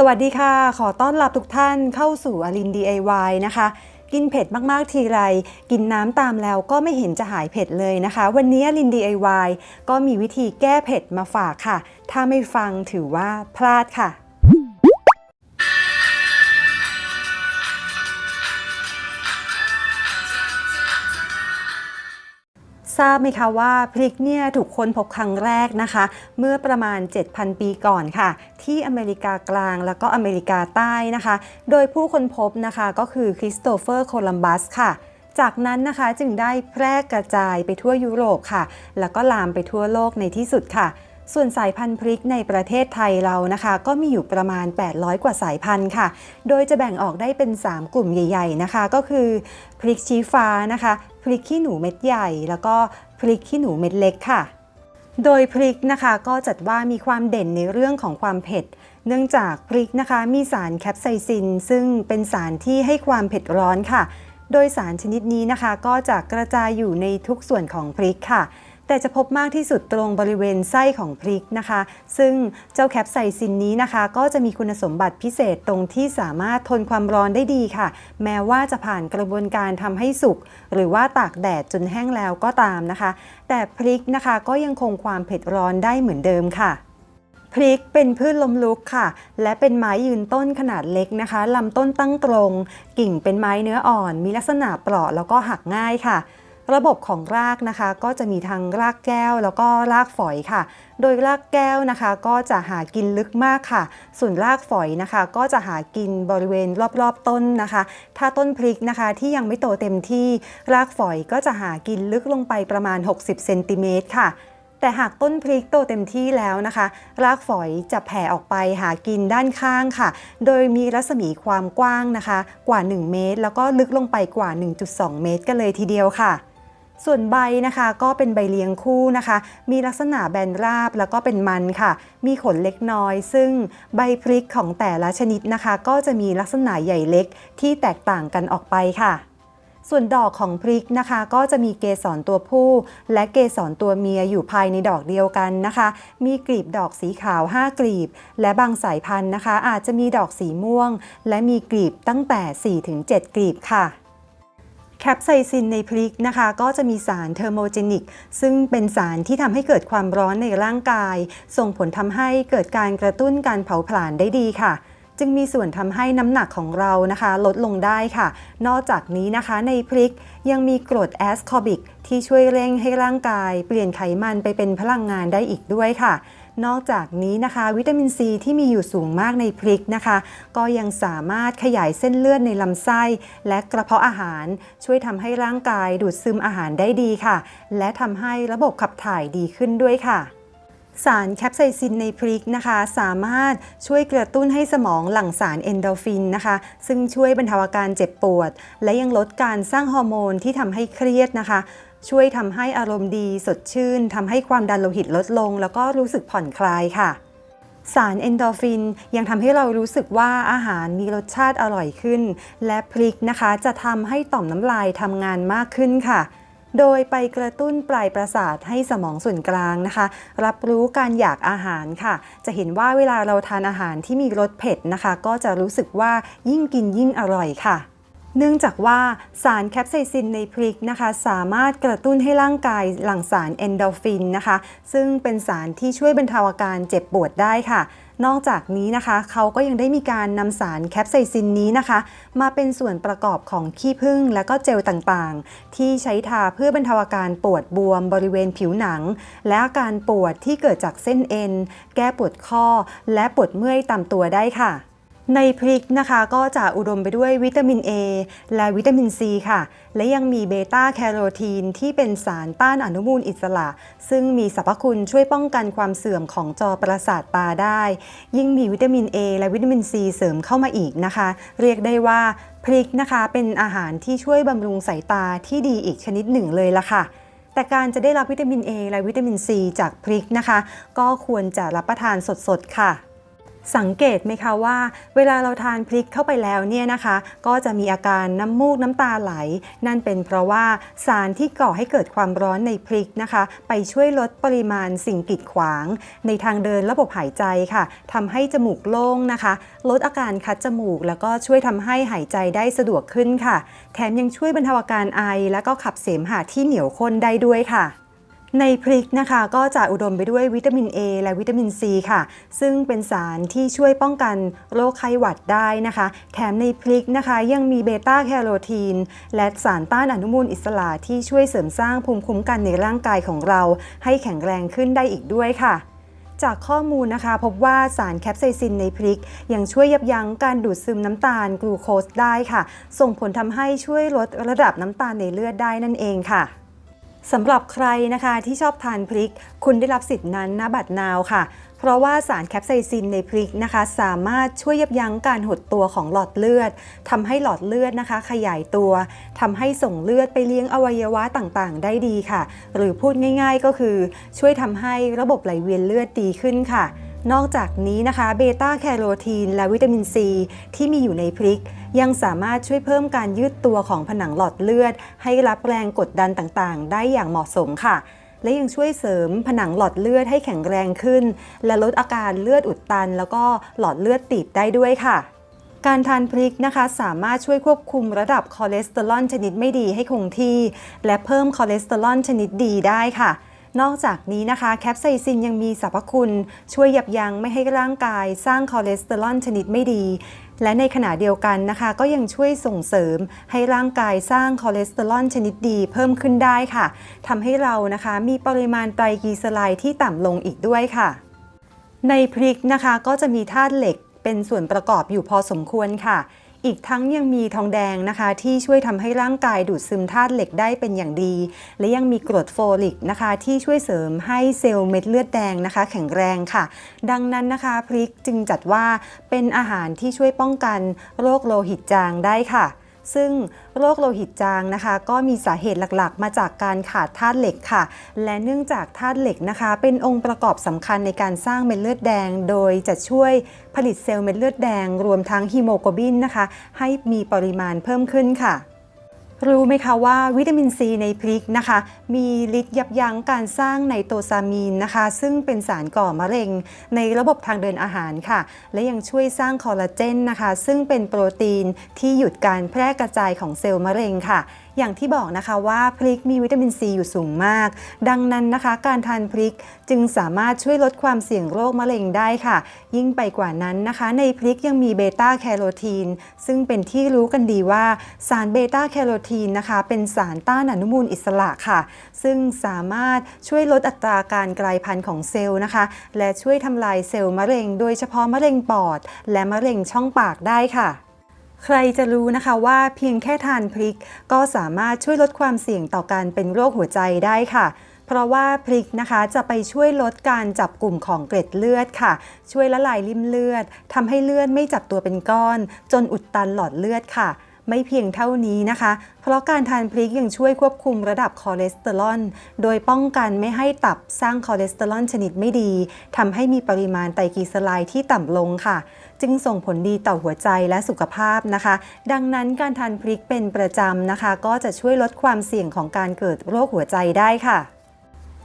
สวัสดีค่ะ ขอต้อนรับทุกท่านเข้าสู่อลิน DIY นะคะ กินเผ็ดมาก ๆ ทีไร กินน้ำตามแล้วก็ไม่เห็นจะหายเผ็ดเลยนะคะ วันนี้อลิน DIY ก็มีวิธีแก้เผ็ดมาฝากค่ะ ถ้าไม่ฟังถือว่าพลาดค่ะทราบไหมคะว่าพริกเนี่ยถูกค้นพบครั้งแรกนะคะ เมื่อประมาณ 7,000 ปีก่อนค่ะ ที่อเมริกากลางแล้วก็อเมริกาใต้นะคะ โดยผู้ค้นพบนะคะก็คือคริสโตเฟอร์โคลัมบัสค่ะ จากนั้นนะคะจึงได้แพร่กระจายไปทั่วยุโรปค่ะ แล้วก็ลามไปทั่วโลกในที่สุดค่ะ ส่วนสายพันธุ์พริกในประเทศไทยเรานะคะ ก็มีอยู่ประมาณ 800 กว่าสายพันธุ์ค่ะ โดยจะแบ่งออกได้เป็น 3 กลุ่มใหญ่ ๆนะคะ ก็คือพริกชี้ฟ้านะคะ พริกขี้หนูเม็ดใหญ่ แล้วก็พริกขี้หนูเม็ดเล็กค่ะ โดยพริกนะคะก็จัดว่ามีความเด่นในเรื่องของความเผ็ด เนื่องจากพริกนะคะมีสารแคปไซซิน ซึ่งเป็นสารที่ให้ความเผ็ดร้อนค่ะ โดยสารชนิดนี้นะคะก็จะกระจายอยู่ในทุกส่วนของพริกค่ะ แต่จะพบมากที่สุดตรงบริเวณไส้ของพริกนะคะ ซึ่งเจ้าแคปไซซินนี้นะคะ ก็จะมีคุณสมบัติพิเศษตรงที่สามารถทนความร้อนได้ดีค่ะ แม้ว่าจะผ่านกระบวนการทำให้สุก หรือว่าตากแดดจนแห้งแล้วก็ตามนะคะ แต่พริกนะคะก็ยังคงความเผ็ดร้อนได้เหมือนเดิมค่ะพริกเป็นพืชลมลุกค่ะ และเป็นไม้ยืนต้นขนาดเล็กนะคะลำต้นตั้งตรง กิ่งเป็นไม้เนื้ออ่อน มีลักษณะเปราะแล้วก็หักง่ายค่ะ ระบบของรากนะคะ ก็จะมีทั้งรากแก้วแล้วก็รากฝอยค่ะ โดยรากแก้วนะคะ ก็จะหากินลึกมากค่ะ ส่วนรากฝอยนะคะ ก็จะหากินบริเวณรอบๆต้นนะคะ ถ้าต้นพริกนะคะที่ยังไม่โตเต็มที่รากฝอยก็จะหากินลึกลงไปประมาณ 60เซนติเมตรค่ะแต่หากต้นพริกโตเต็มที่แล้วนะคะ รากฝอยจะแผ่ออกไปหากินด้านข้างค่ะ โดยมีรัศมีความกว้างนะคะ กว่า 1 เมตร แล้วก็ลึกลงไปกว่า 1.2 เมตรกันเลยทีเดียวค่ะ ส่วนใบนะคะก็เป็นใบเลี้ยงคู่นะคะ มีลักษณะแบนราบแล้วก็เป็นมันค่ะ มีขนเล็กน้อย ซึ่งใบพริกของแต่ละชนิดนะคะ ก็จะมีลักษณะใหญ่เล็กที่แตกต่างกันออกไปค่ะ ส่วนดอกของพริกนะคะ ก็จะมีเกสรตัวผู้ และเกสรตัวเมียอยู่ภายในดอกเดียวกันนะคะ มีกลีบดอกสีขาว 5 กลีบ และบางสายพันธุ์นะคะ อาจจะมีดอกสีม่วง และมีกลีบตั้งแต่ 4-7 กลีบค่ะ แคปไซซินในพริกนะคะ ก็จะมีสารเทอร์โมเจนิก ซึ่งเป็นสารที่ทำให้เกิดความร้อนในร่างกาย ส่งผลทำให้เกิดการกระตุ้นการเผาผลาญได้ดีค่ะ จึงมีส่วนทำให้น้ำหนักของเรานะคะ ลดลงได้ค่ะ นอกจากนี้นะคะในพริกยังมีกรดแอสคอบิกที่ช่วยเร่งให้ร่างกาย เปลี่ยนไขมันไปเป็นพลังงานได้อีกด้วยค่ะ นอกจากนี้นะคะ วิตามินซีที่มีอยู่สูงมากในพริกนะคะ ก็ยังสามารถขยายเส้นเลือดในลำไส้ และกระเพาะอาหาร ช่วยทำให้ร่างกายดูดซึมอาหารได้ดีค่ะ และทำให้ระบบขับถ่ายดีขึ้นด้วยค่ะสารแคปไซซินในพริกนะคะ สามารถช่วยกระตุ้นให้สมองหลั่งสารเอนโดฟินนะคะ ซึ่งช่วยบรรเทาอาการเจ็บปวด และยังลดการสร้างฮอร์โมนที่ทำให้เครียดนะคะ ช่วยทำให้อารมณ์ดีสดชื่นทำให้ความดันโลหิตลดลง แล้วก็รู้สึกผ่อนคลายค่ะ สารเอนโดฟินยังทำให้เรารู้สึกว่าอาหารมีรสชาติอร่อยขึ้น และพริกนะคะ จะทำให้ต่อมน้ำลายทำงานมากขึ้นค่ะโดยไปกระตุ้นปลายประสาทให้สมองส่วนกลางนะคะ รับรู้การอยากอาหารค่ะ จะเห็นว่าเวลาเราทานอาหารที่มีรสเผ็ดนะคะ ก็จะรู้สึกว่ายิ่งกินยิ่งอร่อยค่ะ เนื่องจากว่าสารแคปไซซินในพริกนะคะ สามารถกระตุ้นให้ร่างกายหลั่งสารเอนโดฟินนะคะ ซึ่งเป็นสารที่ช่วยบรรเทาอาการเจ็บปวดได้ค่ะ นอกจากนี้นะคะ เขาก็ยังได้มีการนำสารแคปไซซินนี้นะคะ มาเป็นส่วนประกอบของขี้ผึ้งและก็เจลต่างๆ ที่ใช้ทาเพื่อบรรเทาอาการปวดบวมบริเวณผิวหนัง และอาการปวดที่เกิดจากเส้นเอ็น แก้ปวดข้อ และปวดเมื่อยตามตัวได้ค่ะ ในพริกนะคะก็จะอุดมไปด้วยวิตามิน A และวิตามิน C ค่ะ และยังมีเบต้าแคโรทีนที่เป็นสารต้านอนุมูลอิสระ ซึ่งมีสรรพคุณช่วยป้องกันความเสื่อมของจอประสาทตาได้ ยิ่งมีวิตามิน A และวิตามิน C เสริมเข้ามาอีกนะคะ เรียกได้ว่าพริกนะคะเป็นอาหารที่ช่วยบำรุงสายตาที่ดีอีกชนิดหนึ่งเลยละค่ะแต่การจะได้รับวิตามิน A และวิตามิน C จากพริกนะคะ ก็ควรจะรับประทานสดๆ ค่ะ สังเกตไหมคะว่า เวลาเราทานพริกเข้าไปแล้วเนี่ยนะคะ ก็จะมีอาการน้ำมูกน้ำตาไหล นั่นเป็นเพราะว่าสารที่ก่อให้เกิดความร้อนในพริกนะคะ ไปช่วยลดปริมาณสิ่งกีดขวาง ในทางเดินระบบหายใจค่ะทำให้จมูกโล่งนะคะ ลดอาการคัดจมูก แล้วก็ช่วยทำให้หายใจได้สะดวกขึ้นค่ะ แถมยังช่วยบรรเทาอาการไอ แล้วก็ขับเสมหะที่เหนียวข้นได้ด้วยค่ะ ในพริกนะคะก็จะอุดมไปด้วยวิตามิน A และวิตามิน C ค่ะ ซึ่งเป็นสารที่ช่วยป้องกันโรคไข้หวัดได้นะคะ แถมในพริกนะคะ ยังมีเบต้าแคโรทีน และสารต้านอนุมูลอิสระที่ช่วยเสริมสร้างภูมิคุ้มกันในร่างกายของเรา ให้แข็งแรงขึ้นได้อีกด้วยค่ะจากข้อมูลนะคะ พบว่าสารแคปไซซินในพริก ยังช่วยยับยั้งการดูดซึมน้ำตาลกลูโคสได้ค่ะ ส่งผลทำให้ช่วยลดระดับน้ำตาลในเลือดได้นั่นเองค่ะ สำหรับใครนะคะที่ชอบทานพริก คุณได้รับสิทธินั้นณบัดนาวค่ะ เพราะว่าสารแคปไซซินในพริกนะคะ สามารถช่วยยับยั้งการหดตัวของหลอดเลือดทำให้หลอดเลือดนะคะ ขยายตัวทำให้ส่งเลือดไปเลี้ยงอวัยวะต่างๆ ได้ดีค่ะ หรือพูดง่าย ๆ ก็คือช่วยทำให้ระบบไหลเวียนเลือดดีขึ้นค่ะ นอกจากนี้นะคะเบต้าแคโรทีนและวิตามินซีที่มีอยู่ในพริก ยังสามารถช่วยเพิ่มการยืดตัวของผนังหลอดเลือด ให้รับแรงกดดันต่างๆ ได้อย่างเหมาะสมค่ะ และยังช่วยเสริมผนังหลอดเลือดให้แข็งแรงขึ้น และลดอาการเลือดอุดตัน แล้วก็หลอดเลือดตีบได้ด้วยค่ะการทานพริกนะคะสามารถช่วยควบคุมระดับคอเลสเตอรอลชนิดไม่ดีให้คงที่ และเพิ่มคอเลสเตอรอลชนิดดีได้ค่ะ นอกจากนี้นะคะแคปไซซินยังมีสรรพคุณ ช่วยยับยั้งไม่ให้ร่างกาย สร้างคอเลสเตอรอลชนิดไม่ดี และในขณะเดียวกันนะคะ ก็ยังช่วยส่งเสริมให้ร่างกายสร้างคอเลสเตอรอลชนิดดีเพิ่มขึ้นได้ค่ะทำให้เรานะคะมีปริมาณไตรกลีเซอไรด์ที่ต่ำลงอีกด้วยค่ะ ในพริกนะคะก็จะมีธาตุเหล็กเป็นส่วนประกอบอยู่พอสมควรค่ะ อีกทั้งยังมีทองแดงนะคะ ที่ช่วยทำให้ร่างกายดูดซึมธาตุเหล็กได้เป็นอย่างดี และยังมีกรดโฟลิกนะคะ ที่ช่วยเสริมให้เซลล์เม็ดเลือดแดงนะคะ แข็งแรงค่ะ ดังนั้นนะคะพริกจึงจัดว่าเป็นอาหารที่ช่วยป้องกันโรคโลหิตจางได้ค่ะ ซึ่งโรคโลหิตจางนะคะ ก็มีสาเหตุหลักๆ มาจากการขาดธาตุเหล็กค่ะ และเนื่องจากธาตุเหล็กนะคะ เป็นองค์ประกอบสำคัญในการสร้างเม็ดเลือดแดง โดยจะช่วยผลิตเซลล์เม็ดเลือดแดง รวมทั้งฮีโมโกลบินนะคะ ให้มีปริมาณเพิ่มขึ้นค่ะ รู้ไหมคะว่าวิตามินซีในพริกนะคะ มีฤทธิ์ยับยั้งการสร้างไนโตซามีนนะคะ ซึ่งเป็นสารก่อมะเร็งในระบบทางเดินอาหารค่ะ และยังช่วยสร้างคอลลาเจนนะคะ ซึ่งเป็นโปรตีนที่หยุดการแพร่กระจายของเซลล์มะเร็งค่ะ อย่างที่บอกนะคะว่าพริกมีวิตามินซีอยู่สูงมาก ดังนั้นนะคะ การทานพริกจึงสามารถช่วยลดความเสี่ยงโรคมะเร็งได้ค่ะ ยิ่งไปกว่านั้นนะคะ ในพริกยังมีเบต้าแคโรทีน ซึ่งเป็นที่รู้กันดีว่าสารเบต้าแคโรทีนนะคะ เป็นสารต้านอนุมูลอิสระค่ะ ซึ่งสามารถช่วยลดอัตราการกลายพันธุ์ของเซลล์นะคะ และช่วยทำลายเซลล์มะเร็ง โดยเฉพาะมะเร็งปอด และมะเร็งช่องปากได้ค่ะ ใครจะรู้นะคะว่าเพียงแค่ทานพริก ก็สามารถช่วยลดความเสี่ยงต่อการเป็นโรคหัวใจได้ค่ะ เพราะว่าพริกนะคะจะไปช่วยลดการจับกลุ่มของเกล็ดเลือดค่ะ ช่วยละลายริ่มเลือดทำให้เลือดไม่จับตัวเป็นก้อน จนอุดตันหลอดเลือดค่ะ ไม่เพียงเท่านี้นะคะ เพราะการทานพริกยังช่วยควบคุมระดับคอเลสเตอรอล โดยป้องกันไม่ให้ตับสร้างคอเลสเตอรอลชนิดไม่ดีทำให้มีปริมาณไตรกลีเซอไรด์ที่ต่ำลงค่ะ จึงส่งผลดีต่อหัวใจและสุขภาพนะคะ ดังนั้นการทานพริกเป็นประจำนะคะ ก็จะช่วยลดความเสี่ยงของการเกิดโรคหัวใจได้ค่ะ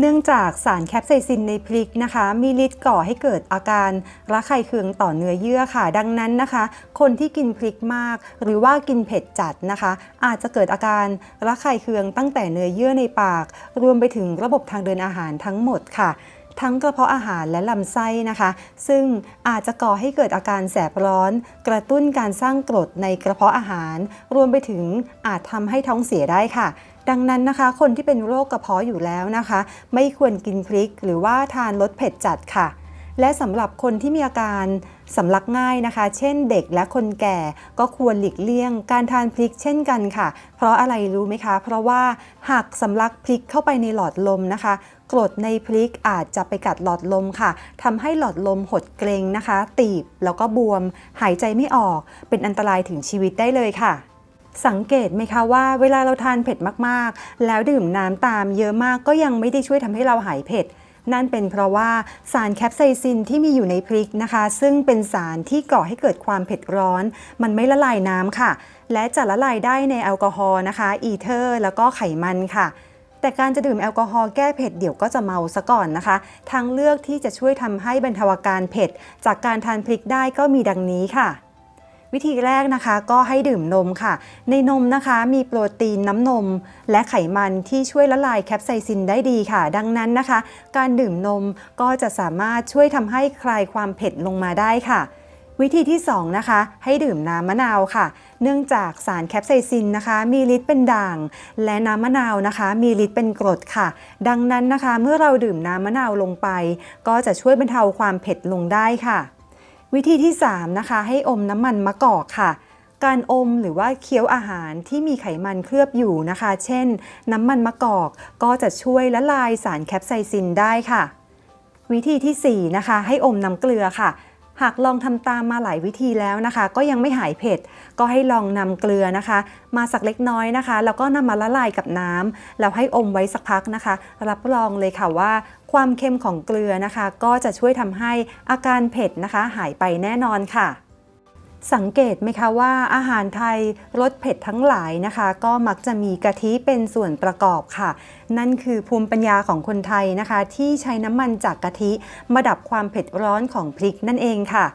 เนื่องจากสารแคปไซซินในพริกนะคะ มีฤทธิ์ก่อให้เกิดอาการระคายเคืองต่อเนื้อเยื่อค่ะ ดังนั้นนะคะ คนที่กินพริกมาก หรือว่ากินเผ็ดจัดนะคะ อาจจะเกิดอาการระคายเคืองตั้งแต่เนื้อเยื่อในปาก รวมไปถึงระบบทางเดินอาหารทั้งหมดค่ะทั้งกระเพาะอาหารและลำไส้นะคะ ซึ่งอาจจะก่อให้เกิดอาการแสบร้อน กระตุ้นการสร้างกรดในกระเพาะอาหาร รวมไปถึงอาจทำให้ท้องเสียได้ค่ะ ดังนั้นนะคะ คนที่เป็นโรคกระเพาะอยู่แล้วนะคะ ไม่ควรกินพริกหรือว่าทานรสเผ็ดจัดค่ะ และสำหรับคนที่มีอาการสำลักง่ายนะคะ เช่นเด็กและคนแก่ก็ควรหลีกเลี่ยง การทานพริกเช่นกันค่ะ เพราะอะไรรู้ไหมคะ เพราะว่าหากสำลักพริกเข้าไปในหลอดลมนะคะกรดในพริกอาจจะไปกัดหลอดลมค่ะทำให้หลอดลมหดเกร็งนะคะ ตีบแล้วก็บวม หายใจไม่ออก เป็นอันตรายถึงชีวิตได้เลยค่ะ สังเกตไหมคะว่าเวลาเราทานเผ็ดมากๆ แล้วดื่มน้ำตามเยอะมากก็ยังไม่ได้ช่วยทำให้เราหายเผ็ด นั่นเป็นเพราะว่าสารแคปไซซินที่มีอยู่ในพริกนะคะ ซึ่งเป็นสารที่ก่อให้เกิดความเผ็ดร้อน มันไม่ละลายน้ำค่ะ และจะละลายได้ในแอลกอฮอล์นะคะ อีเทอร์ แล้วก็ไขมันค่ะแต่การจะดื่มแอลกอฮอล์แก้เผ็ดเดี๋ยวก็จะเมาซะก่อนนะคะ ทางเลือกที่จะช่วยทำให้บรรเทาอาการเผ็ด จากการทานพริกได้ก็มีดังนี้ค่ะ วิธีแรกนะคะก็ให้ดื่มนมค่ะ ในนมนะคะมีโปรตีนน้ำนม และไขมันที่ช่วยละลายแคปไซซินได้ดีค่ะ ดังนั้นนะคะ การดื่มนมก็จะสามารถช่วยทำให้คลายความเผ็ดลงมาได้ค่ะ วิธีที่ 2 นะคะ ให้ดื่มน้ำมะนาวค่ะ เนื่องจากสารแคปไซซินนะคะ มีฤทธิ์เป็นด่าง และน้ำมะนาวนะคะ มีฤทธิ์เป็นกรดค่ะ ดังนั้นนะคะ เมื่อเราดื่มน้ำมะนาวลงไป ก็จะช่วยบรรเทาความเผ็ดลงได้ค่ะ วิธีที่ 3 นะคะ ให้อมน้ำมันมะกอกค่ะ การอมหรือว่าเคี้ยวอาหารที่มีไขมันเคลือบอยู่นะคะ เช่น น้ำมันมะกอกก็จะช่วยละลายสารแคปไซซินได้ค่ะ วิธีที่ 4 นะคะ ให้อมน้ำเกลือค่ะหากลองทำตามมาหลายวิธีแล้วนะคะ ก็ยังไม่หายเผ็ด ก็ให้ลองนำเกลือนะคะ มาสักเล็กน้อยนะคะ แล้วก็นำมาละลายกับน้ำแล้วให้อมไว้สักพักนะคะ รับรองเลยค่ะว่า ความเค็มของเกลือนะคะ ก็จะช่วยทำให้อาการเผ็ดนะคะ หายไปแน่นอนค่ะ สังเกตไหมคะว่าอาหารไทยรสเผ็ดทั้งหลายนะคะ ก็มักจะมีกะทิเป็นส่วนประกอบค่ะ นั่นคือภูมิปัญญาของคนไทยนะคะ ที่ใช้น้ำมันจากกะทิมาดับความเผ็ดร้อนของพริกนั่นเองค่ะ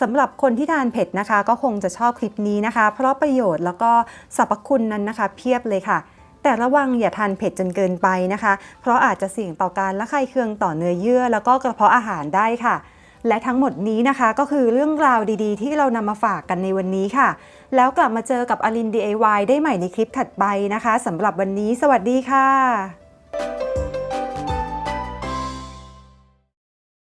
สำหรับคนที่ทานเผ็ดนะคะ ก็คงจะชอบคลิปนี้นะคะ เพราะประโยชน์แล้วก็สรรพคุณนั้นนะคะ เพียบเลยค่ะ แต่ระวังอย่าทานเผ็ดจนเกินไปนะคะ เพราะอาจจะเสี่ยงต่อการละคายเคืองต่อเนื้อเยื่อ แล้วก็กระเพาะอาหารได้ค่ะ และทั้งหมดนี้นะคะก็คือเรื่องราวดีๆ ที่เรานำมาฝากกันในวันนี้ค่ะ แล้วกลับมาเจอกับอลิน DIY ได้ใหม่ในคลิปถัดไปนะคะสำหรับวันนี้ สวัสดีค่ะ